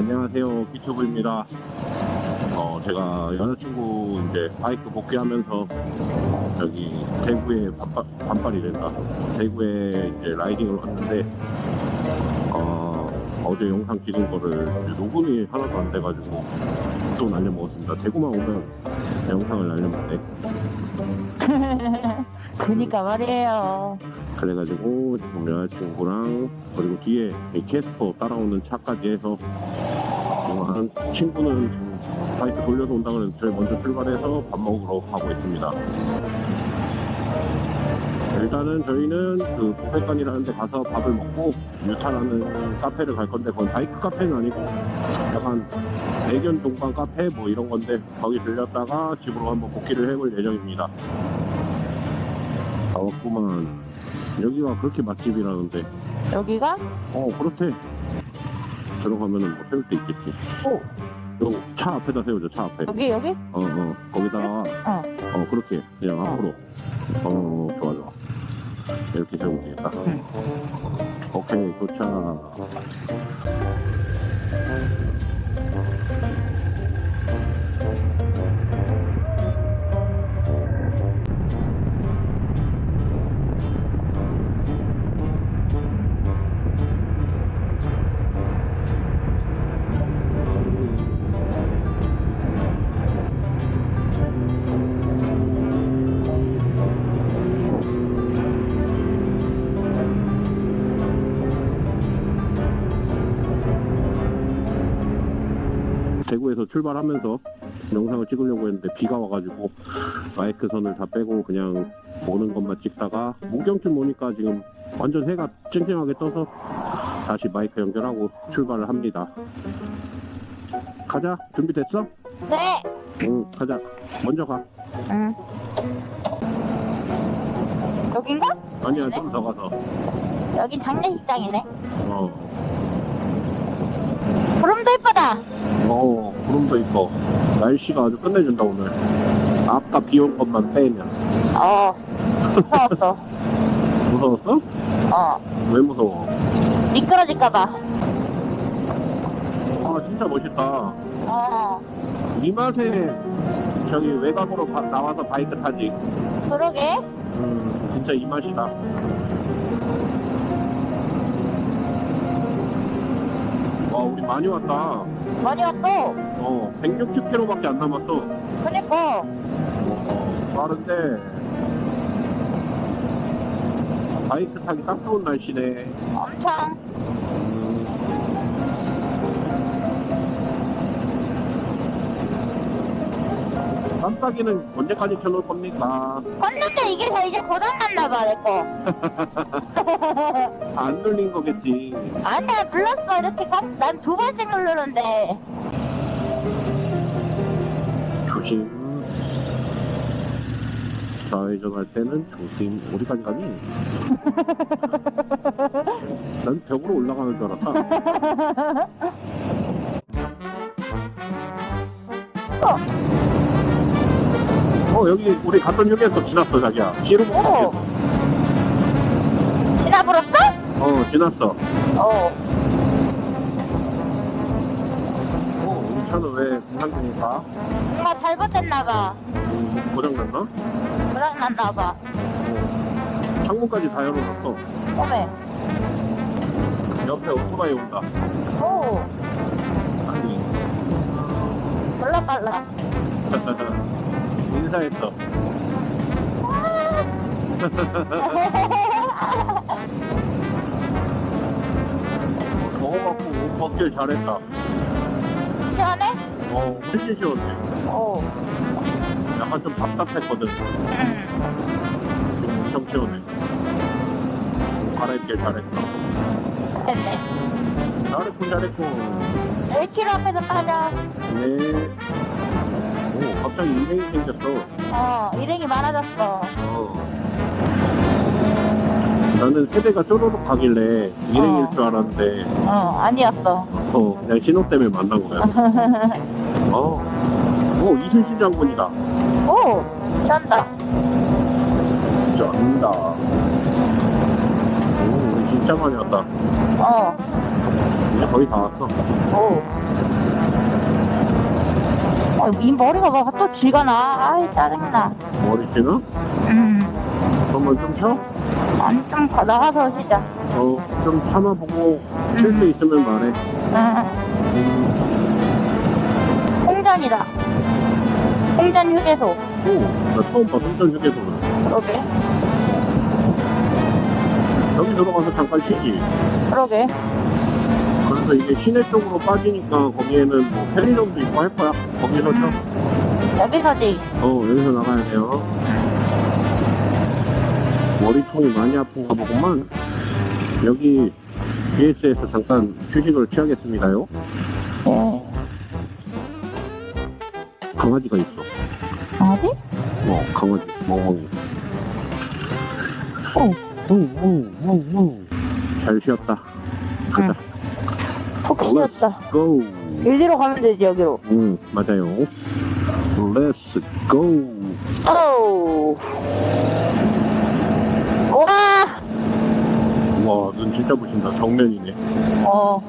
안녕하세요. 비튜브입니다. 어, 제가 여자친구 이제 바이크 복귀하면서 여기 대구에 반팔, 반팔이 된다. 대구에 이제 라이딩을 왔는데, 어, 어제 영상 찍은 거를 녹음이 하나도 안 돼가지고 또 날려먹었습니다. 대구만 오면 영상을 날려먹네. 그니까 말이에요. 그래가지고 여자친구랑 그리고 뒤에 이 캐스퍼 따라오는 차까지 해서 지금 한 친구는 바이크 돌려서 온다 그래서 저희 먼저 출발해서 밥 먹으러 가고 있습니다. 일단은 저희는 그 부백관이라는 데 가서 밥을 먹고 유타라는 카페를 갈 건데 그건 바이크 카페는 아니고 약간 애견 동반 카페 뭐 이런 건데 거기 들렸다가 집으로 한번 복귀를 해볼 예정입니다. 아, 왔구만. 여기가 그렇게 맛집이라는데. 여기가? 어, 그렇대. 들어가면은 뭐 세울 데 있겠지. 오. 요 차 앞에다 세우죠, 차 앞에. 여기, 여기? 어, 어. 거기다가, 어. 어, 그렇게. 그냥 어. 앞으로. 어, 좋아, 좋아. 이렇게 세우면 되겠다. 응. 오케이, 도착. 출발하면서 영상을 찍으려고 했는데 비가 와가지고 마이크 선을 다 빼고 그냥 보는 것만 찍다가 문경쯤 오니까 지금 완전 해가 쨍쨍하게 떠서 다시 마이크 연결하고 출발을 합니다. 가자. 준비됐어? 네. 응, 가자. 먼저 가. 응. 여긴가? 아니야, 좀 더 가서. 여기 장례식장이네. 어, 구름도 이쁘다. 어, 구름도 있고. 날씨가 아주 끝내준다, 오늘. 아까 비 온 것만 빼면. 어. 무서웠어. 무서웠어? 어. 왜 무서워? 미끄러질까봐. 아, 진짜 멋있다. 어. 이 맛에 저기 외곽으로 바- 나와서 바이크 타지. 그러게. 음, 진짜 이 맛이다. 와, 우리 많이 왔다. 많이 왔어. 어, 160km밖에 안 남았어. 그니까. 어, 빠른데. 바이크 타기 딱 좋은 날씨네. 엄청. 깜빡이는 언제까지 켜놓을 겁니까? 컸는데 이게 다 이제 고장났나 봐, 내 거. 안 눌린 거겠지. 아니야, 불렀어. 이렇게 난 두 번씩 누르는데. 조심. 좌회전 할 때는 조심. 어디까지 가니? 난 벽으로 올라가는 줄 알았다. 어, 여기 우리 갔던 휴게소 지났어, 자기야. 지르고 오. 지나버렸어? 어, 지났어. 어. 어, 우리 차는 왜 공상중인가? 뭔가 잘못됐나봐. 음, 고장났나? 고장났나봐. 어. 창문까지 다 열어놨어. 어메. 옆에 오토바이 온다. 오. 아니, 졸라 빨라. 인사했어. 더워갖고 옷 벗길 잘했다. 시원해? 어, 훨씬 시원해. 오. 약간 좀 답답했거든. 응. 지금 엄청 시원해. 옷 갈아입길 잘했다. 됐네. 잘했고, 잘했고. 1km 앞에서 빠져. 네. 오, 갑자기 일행이 생겼어. 어, 일행이 많아졌어. 어. 나는 세대가 쪼르륵 가길래 일행일 어. 줄 알았는데, 어, 아니었어. 어, 그냥 신호 때문에 만난 거야. 어. 오, 이순신 장군이다. 오, 쩐다. 쩐다. 오, 우리 진짜 많이 왔다. 어, 이제 거의 다 왔어. 오. 어, 이 머리가 막 또 쥐가 나. 아이, 짜증나. 머리 찌나? 음. 그러면 좀 쉬어? 아니, 좀 가- 나가서 쉬자. 어, 좀 참아보고 쉴수 있으면 말해. 음. 홍전이다. 홍전 휴게소. 오, 나 처음 봐, 송전 휴게소는. 그러게. 여기 들어가서 잠깐 쉬지. 그러게. 그래서 이게 시내 쪽으로 빠지니까 거기에는 뭐 편의점도 있고 할 거야. 거기서 좀, 여기서지. 어, 여기서 나가야 돼요. 머리통이 많이 아픈가 보구만. 여기 BS에서 잠깐 휴식을 취하겠습니다요. 예. 강아지가 있어. 어디? 어, 강아지, 멍멍이. 어, 웅, 웅, 웅, 웅. 잘 쉬었다. 가자. 푹 쉬었다. 고! 일리로 가면 되지, 여기로. 응, 맞아요. Let's go! 오. 와! 와, 눈 진짜 부신다. 정면이네. 어.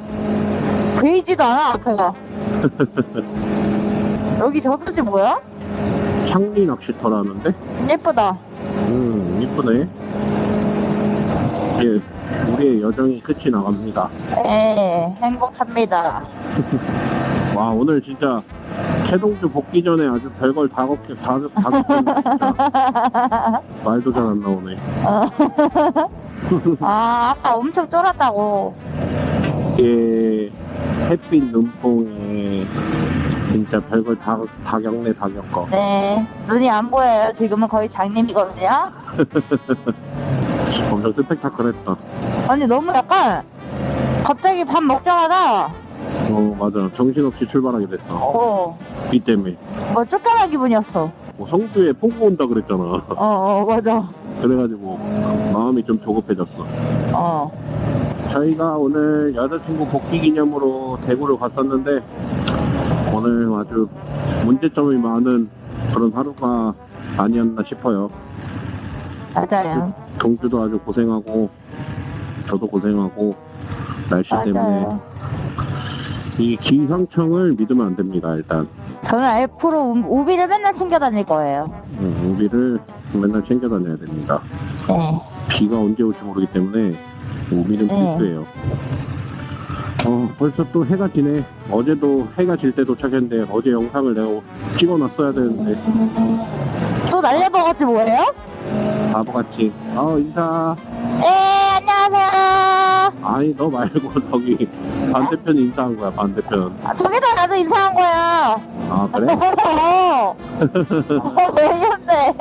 보이지도 않아, 앞에가. 여기 저수지 뭐야? 창리 낚시터라는데? 예쁘다. 음, 이쁘네. 이제 우리의 여정이 끝이 나갑니다. 예, 행복합니다. 와, 오늘 진짜 최동주 복귀 전에 아주 별걸 다 걷게, 다, 다 진짜 말도 잘 안 나오네. 어. 아, 아까 엄청 쫄았다고. 이게 햇빛 눈뽕에 진짜 별걸 다, 다 겪네, 다 겪어. 네, 눈이 안 보여요. 지금은 거의 장님이거든요. 엄청 스펙타클했다. 아니, 너무 약간, 갑자기 밥 먹자마자, 어, 맞아. 정신없이 출발하게 됐어. 어, 비 때문에. 뭐 쫓겨난 기분이었어. 뭐 성주에 폭우 온다 그랬잖아. 어, 어, 맞아. 그래가지고 마음이 좀 조급해졌어. 어, 저희가 오늘 여자친구 복귀 기념으로 대구를 갔었는데 오늘 아주 문제점이 많은 그런 하루가 아니었나 싶어요. 맞아요. 동주도 아주 고생하고 저도 고생하고 날씨 때문에 맞아요. 이 기상청을 믿으면 안 됩니다. 일단 저는 앞으로 우- 우비를 맨날 챙겨 다닐 거예요. 음, 우비를 맨날 챙겨 다녀야 됩니다. 네. 비가 언제 올지 모르기 때문에 우비는 네. 필수예요. 어, 벌써 또 해가 지네. 어제도 해가 질 때 도착했는데 어제 영상을 내가 찍어놨어야 되는데 또 날려먹었지 뭐예요? 바보같이 어 인사 네, 안녕하세요. 아니 너 말고 저기 반대편 인사한 거야 반대편 아, 저기다 나도 인사한 거야. 아 그래? 어, 어, 왜 이런데?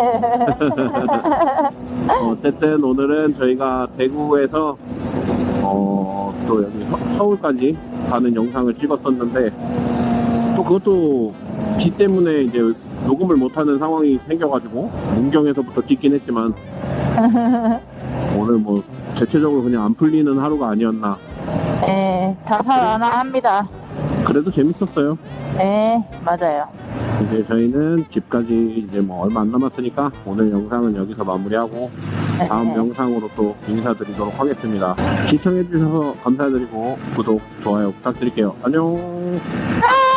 어, 어쨌든 오늘은 저희가 대구에서 어, 또 여기 서- 서울까지 가는 영상을 찍었었는데 또 그것도 비 때문에 이제 녹음을 못하는 상황이 생겨가지고 문경에서부터 찍긴 했지만 오늘 뭐 대체적으로 그냥 안 풀리는 하루가 아니었나 네, 자살하나 합니다. 그래도 재밌었어요 네, 맞아요. 이제 저희는 집까지 이제 뭐 얼마 안 남았으니까 오늘 영상은 여기서 마무리하고 다음 네. 영상으로 또 인사드리도록 하겠습니다. 시청해주셔서 감사드리고 구독, 좋아요 부탁드릴게요. 안녕. 아!